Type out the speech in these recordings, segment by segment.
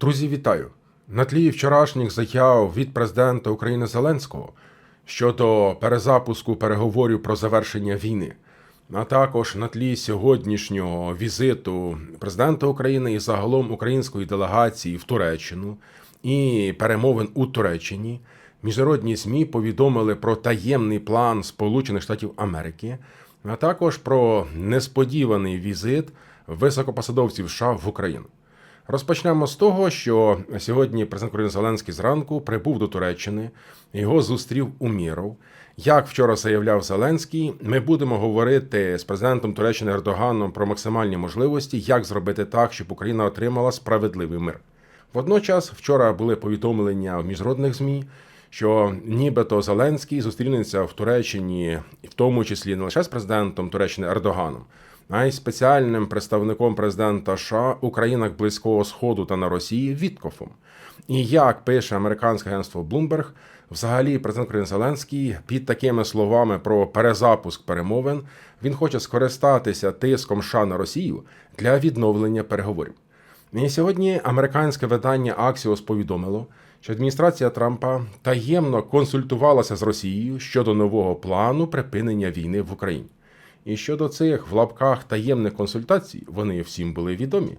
Друзі, вітаю! На тлі вчорашніх заяв від президента України Зеленського щодо перезапуску переговорів про завершення війни, а також на тлі сьогоднішнього візиту президента України і загалом української делегації в Туреччину і перемовин у Туреччині, міжнародні ЗМІ повідомили про таємний план Сполучених Штатів Америки, а також про несподіваний візит високопосадовців США в Україну. Розпочнемо з того, що сьогодні президент України Зеленський зранку прибув до Туреччини, його зустрів Уміров. Як вчора заявляв Зеленський, ми будемо говорити з президентом Туреччини Ердоганом про максимальні можливості, як зробити так, щоб Україна отримала справедливий мир. Водночас, вчора були повідомлення в міжнародних змі, що нібито Зеленський зустрінеться в Туреччині, в тому числі не лише з президентом Туреччини Ердоганом, а й спеціальним представником президента США у країнах Близького Сходу та на Росії Віткофом. І як пише американське агентство Bloomberg, взагалі президент України Зеленський під такими словами про перезапуск перемовин він хоче скористатися тиском США на Росію для відновлення переговорів. І сьогодні американське видання Axios повідомило, що адміністрація Трампа таємно консультувалася з Росією щодо нового плану припинення війни в Україні. І щодо цих в лапках таємних консультацій, вони всім були відомі.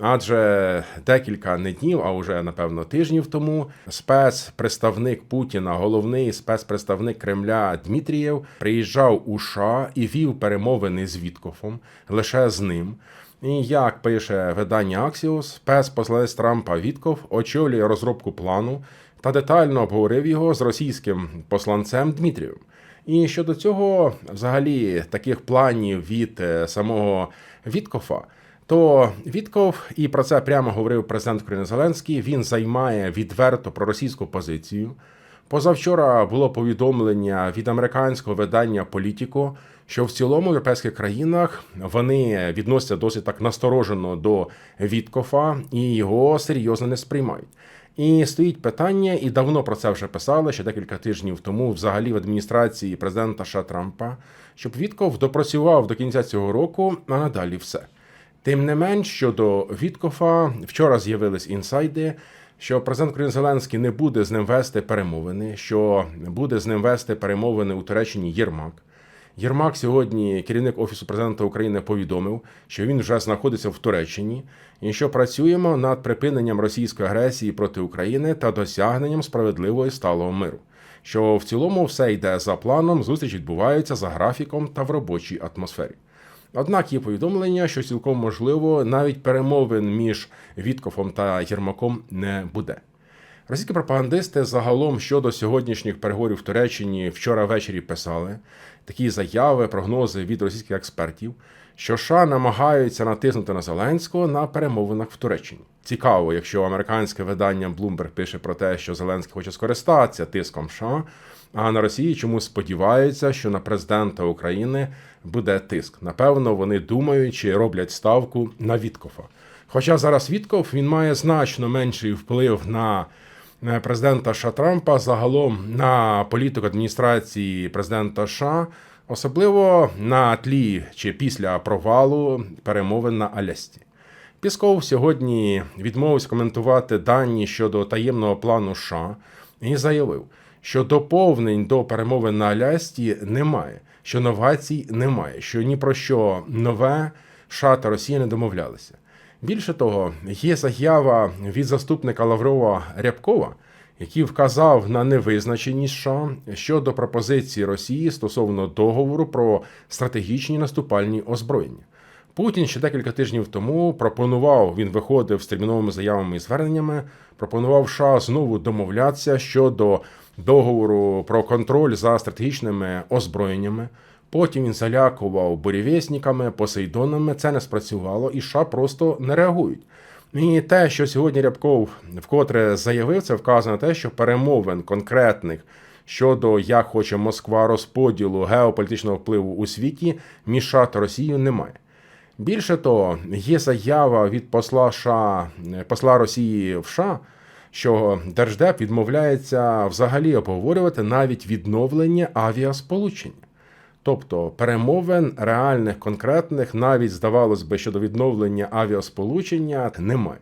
Адже декілька не днів, а вже напевно тижнів тому спецпредставник Путіна, головний спецпредставник Кремля Дмитрієв, приїжджав у США і вів перемовини з Віткофом лише з ним. І як пише видання Axios, спецпосланець Трампа Вітков очолює розробку плану та детально обговорив його з російським посланцем Дмитрієм. І щодо цього, взагалі, таких планів від е, самого Віткофа, то Вітков, і про це прямо говорив президент України Зеленський, він займає відверто проросійську позицію. Позавчора було повідомлення від американського видання Політіко, що в цілому в європейських країнах вони відносяться досить так насторожено до Віткофа і його серйозно не сприймають. І стоїть питання, і давно про це вже писали ще декілька тижнів тому, взагалі в адміністрації президента США Трампа, щоб Вітков допрацював до кінця цього року, а надалі все. Тим не менш, щодо Віткофа, вчора з'явились інсайди, що президент України Зеленський не буде з ним вести перемовини, що буде з ним вести перемовини у Туреччині Єрмак. Єрмак сьогодні, керівник офісу президента України, повідомив, що він вже знаходиться в Туреччині і що працюємо над припиненням російської агресії проти України та досягненням справедливого і сталого миру. Що в цілому все йде за планом, зустріч відбувається за графіком та в робочій атмосфері. Однак є повідомлення, що цілком можливо навіть перемовин між Віткофом та Єрмаком не буде. Російські пропагандисти загалом щодо сьогоднішніх переговорів в Туреччині вчора ввечері писали такі заяви, прогнози від російських експертів, що США намагаються натиснути на Зеленського на перемовинах в Туреччині. Цікаво, якщо американське видання Bloomberg пише про те, що Зеленський хоче скористатися тиском США, а на Росії чомусь сподіваються, що на президента України буде тиск. Напевно, вони думають чи роблять ставку на Віткофа. Хоча зараз Вітков він має значно менший вплив на президента США Трампа загалом на політику адміністрації президента США, особливо на тлі чи після провалу перемовин на Алясці. Пісков сьогодні відмовився коментувати дані щодо таємного плану США і заявив, що доповнень до перемовин на Алясці немає, що новацій немає, що ні про що нове США та Росія не домовлялися. Більше того, є заява від заступника Лаврова Рябкова, який вказав на невизначеність США щодо пропозиції Росії стосовно договору про стратегічні наступальні озброєння. Путін ще декілька тижнів тому пропонував, він виходив з терміновими заявами і зверненнями, пропонував США знову домовлятися щодо договору про контроль за стратегічними озброєннями. Потім він залякував бурєвєсніками, посейдонами. Це не спрацювало, і США просто не реагують. І те, що сьогодні Рябков вкотре заявив, це вказано те, що перемовин конкретних щодо як хоче Москва розподілу геополітичного впливу у світі між США та Росією немає. Більше того, є заява від посла США, посла Росії в США, що Держдеп відмовляється взагалі обговорювати навіть відновлення авіасполучення. Тобто перемовин реальних, конкретних, навіть здавалось би, щодо відновлення авіасполучення немає.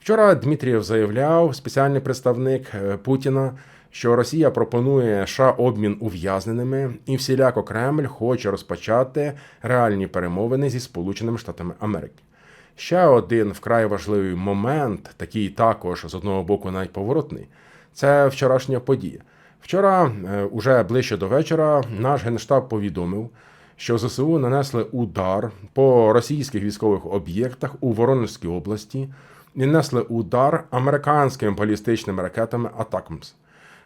Вчора Дмитрієв заявляв, спеціальний представник е, Путіна, що Росія пропонує США обмін ув'язненими, і всіляко Кремль хоче розпочати реальні перемовини зі Сполученими Штатами Америки. Ще один вкрай важливий момент, такий також з одного боку навіть поворотний, це вчорашня подія. Вчора, е, уже ближче до вечора, наш генштаб повідомив, що ЗСУ нанесли удар по російських військових об'єктах у Воронежській області і нанесли удар американськими балістичними ракетами Атакмс.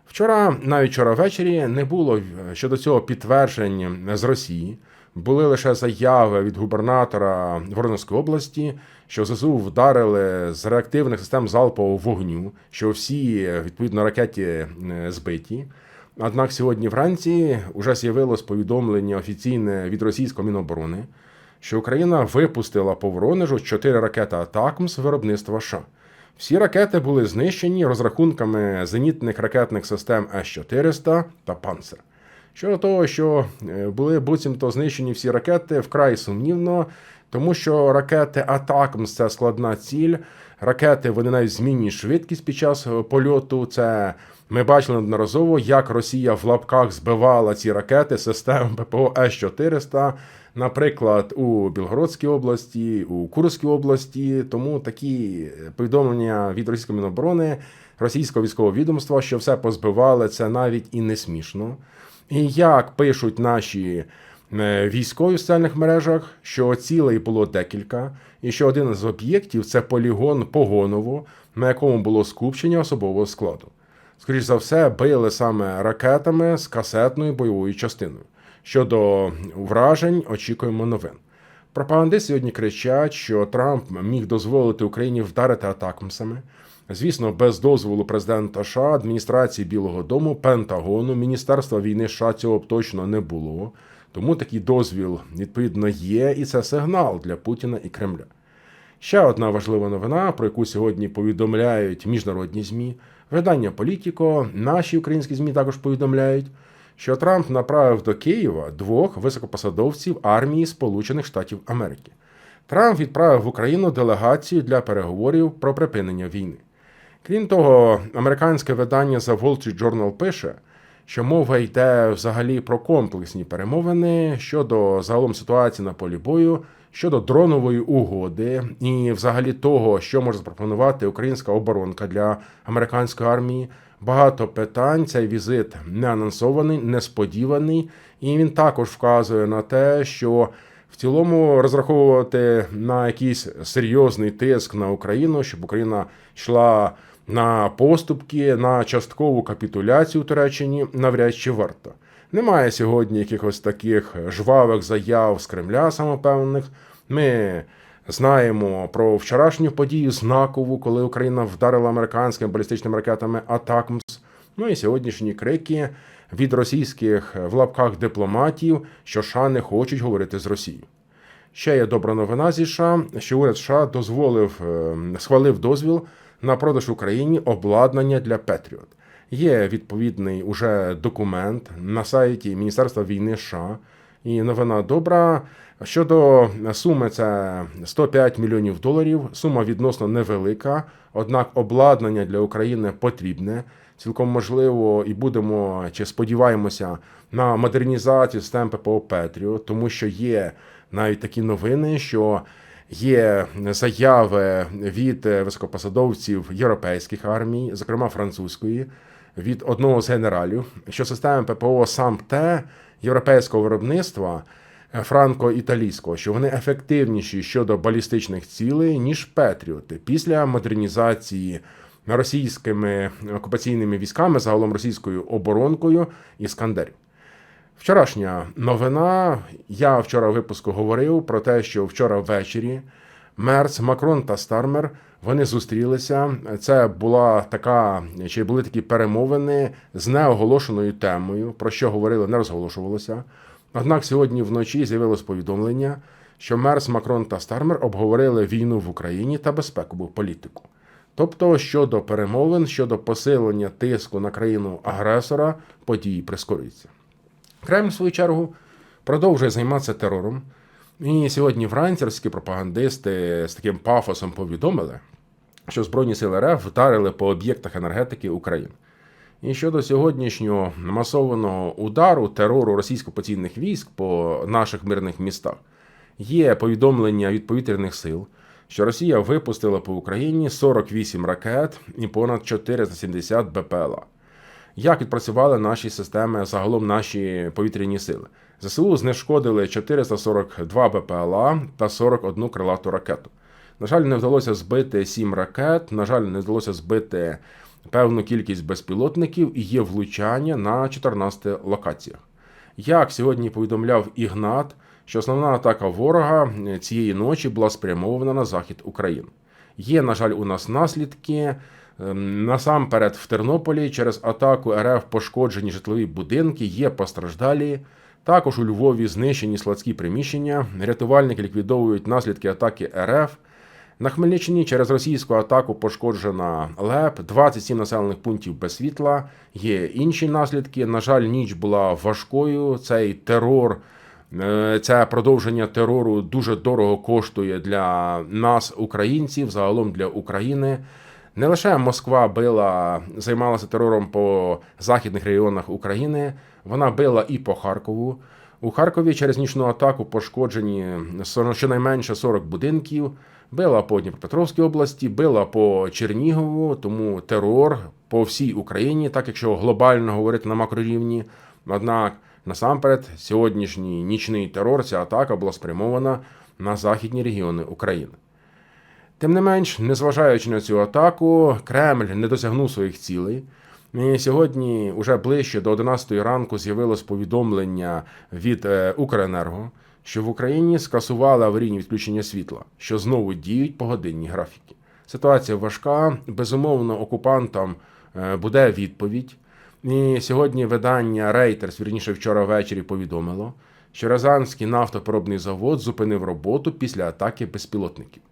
Вчора, навіть вчора ввечері, не було е, щодо цього підтверджень з Росії. Були лише заяви від губернатора Воронезької області, що ЗСУ вдарили з реактивних систем залпового вогню, що всі відповідно ракеті е, збиті. Однак сьогодні вранці вже з'явилось повідомлення офіційне від російського міноборони, що Україна випустила по Воронежу 4 ракети Атакмс виробництва США. Всі ракети були знищені розрахунками зенітних ракетних систем С-400 та Панцер. Щодо того, що е, були буцімто знищені всі ракети, вкрай сумнівно, тому що ракети Атакмс це складна ціль. Ракети вони навіть змінюють швидкість під час е, польоту. Це ми бачили неодноразово, як Росія в лапках збивала ці ракети систем ППО С-400, наприклад, у Білгородській області, у Курській області. Тому такі повідомлення від російської міноборони, російського військового відомства, що все позбивали, це навіть і не смішно. І як пишуть наші е, військові в соціальних мережах, що цілей було декілька, і що один з об'єктів це полігон Погоново, на якому було скупчення особового складу. Скоріше за все, били саме ракетами з касетною бойовою частиною. Щодо вражень, очікуємо новин. Пропагандисти сьогодні кричать, що Трамп міг дозволити Україні вдарити атакамсами. Звісно, без дозволу президента США, адміністрації Білого Дому, Пентагону, Міністерства війни США цього б точно не було. Тому такий дозвіл відповідно є, і це сигнал для Путіна і Кремля. Ще одна важлива новина, про яку сьогодні повідомляють міжнародні змі. Видання Політіко, наші українські змі також повідомляють, що Трамп направив до Києва двох високопосадовців армії Сполучених Штатів Америки. Трамп відправив в Україну делегацію для переговорів про припинення війни. Крім того, американське видання The Wall Street Journal пише, що мова йде взагалі про комплексні перемовини щодо загалом ситуації на полі бою, щодо дронової угоди і взагалі того, що може запропонувати українська оборонка для американської армії. Багато питань. Цей візит не анонсований, несподіваний, і він також вказує на те, що в цілому розраховувати на якийсь серйозний тиск на Україну, щоб Україна йшла на поступки, на часткову капітуляцію Туреччині навряд чи варто. Немає сьогодні якихось таких жвавих заяв з Кремля самопевних. Ми знаємо про вчорашню подію знакову, коли Україна вдарила американськими балістичними ракетами Атакмс. Ну і сьогоднішні крики від російських в лапках дипломатів, що США не хочуть говорити з Росією. Ще є добра новина зі США, що уряд США дозволив схвалив дозвіл на продаж Україні обладнання для Петріот. Є відповідний уже документ на сайті Міністерства війни США. І новина добра. Щодо суми, це 105 мільйонів доларів. Сума відносно невелика, однак обладнання для України потрібне. Цілком можливо, і будемо чи сподіваємося на модернізацію систем ППО Петріо, тому що є навіть такі новини, що є заяви від високопосадовців європейських армій, зокрема французької, від одного з генералів, що системи ППО сам те європейського виробництва франко-італійського, що вони ефективніші щодо балістичних цілей ніж Петріоти після модернізації російськими окупаційними військами, загалом російською оборонкою іскандерів. Вчорашня новина. Я вчора в випуску говорив про те, що вчора ввечері Мерц, Макрон та Стармер вони зустрілися. Це була така, чи були такі перемовини з неоголошеною темою, про що говорили, не розголошувалося. Однак сьогодні вночі з'явилось повідомлення, що Мерс, Макрон та Стармер обговорили війну в Україні та безпекову політику. Тобто щодо перемовин, щодо посилення тиску на країну агресора, події прискорюються. Кремль, в свою чергу, продовжує займатися терором. І сьогодні вранці російські пропагандисти з таким пафосом повідомили, що Збройні сили РФ вдарили по об'єктах енергетики України. І щодо сьогоднішнього масованого удару терору російсько-поційних військ по наших мирних містах, є повідомлення від повітряних сил, що Росія випустила по Україні 48 ракет і понад 470 БПЛА. Як відпрацювали наші системи, загалом наші повітряні сили? ЗСУ знешкодили 442 БПЛА та 41 крилату ракету. На жаль, не вдалося збити 7 ракет, на жаль, не вдалося збити певну кількість безпілотників і є влучання на 14 локаціях. Як сьогодні повідомляв Ігнат, що основна атака ворога цієї ночі була спрямована на захід України. Є, на жаль, у нас наслідки. Ем, Насамперед, в Тернополі через атаку РФ пошкоджені житлові будинки, є постраждалі. Також у Львові знищені складські приміщення. Рятувальники ліквідовують наслідки атаки РФ. На Хмельниччині через російську атаку пошкоджена ЛЕП, 27 населених пунктів без світла. Є інші наслідки. На жаль, ніч була важкою. Цей терор, е, це продовження терору дуже дорого коштує для нас, українців, загалом для України. Не лише Москва била, займалася терором по західних регіонах України, вона била і по Харкову. У Харкові через нічну атаку пошкоджені щонайменше 40 будинків. Била по Дніпропетровській області, била по Чернігову, тому терор по всій Україні, так якщо глобально говорити на макрорівні. Однак, насамперед, сьогоднішній нічний терор, ця атака була спрямована на західні регіони України. Тим не менш, незважаючи на цю атаку, Кремль не досягнув своїх цілей. І сьогодні, уже ближче до 11 ранку, з'явилось повідомлення від е, Укренерго, що в Україні скасували аварійні відключення світла, що знову діють погодинні графіки. Ситуація важка. Безумовно, окупантам е, буде відповідь. І сьогодні видання Reuters, вірніше вчора ввечері, повідомило, що Рязанський нафтопереробний завод зупинив роботу після атаки безпілотників.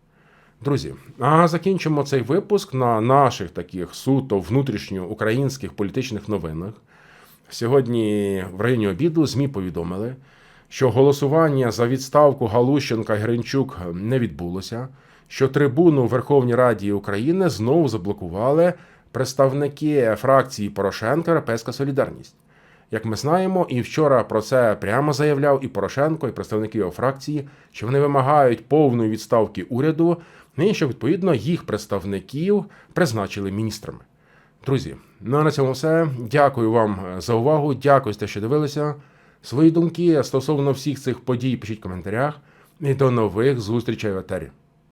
Друзі, а закінчимо цей випуск на наших таких суто внутрішньоукраїнських політичних новинах. Сьогодні в районі обіду ЗМІ повідомили, що голосування за відставку Галущенка Гринчук не відбулося, що трибуну в Верховній Раді України знову заблокували представники фракції Порошенка Європейська Солідарність. Як ми знаємо, і вчора про це прямо заявляв і Порошенко, і представники його фракції, що вони вимагають повної відставки уряду, і що відповідно їх представників призначили міністрами. Друзі, ну а на цьому все. Дякую вам за увагу. Дякую що дивилися. Свої думки стосовно всіх цих подій пишіть в коментарях. І до нових зустрічей в етері.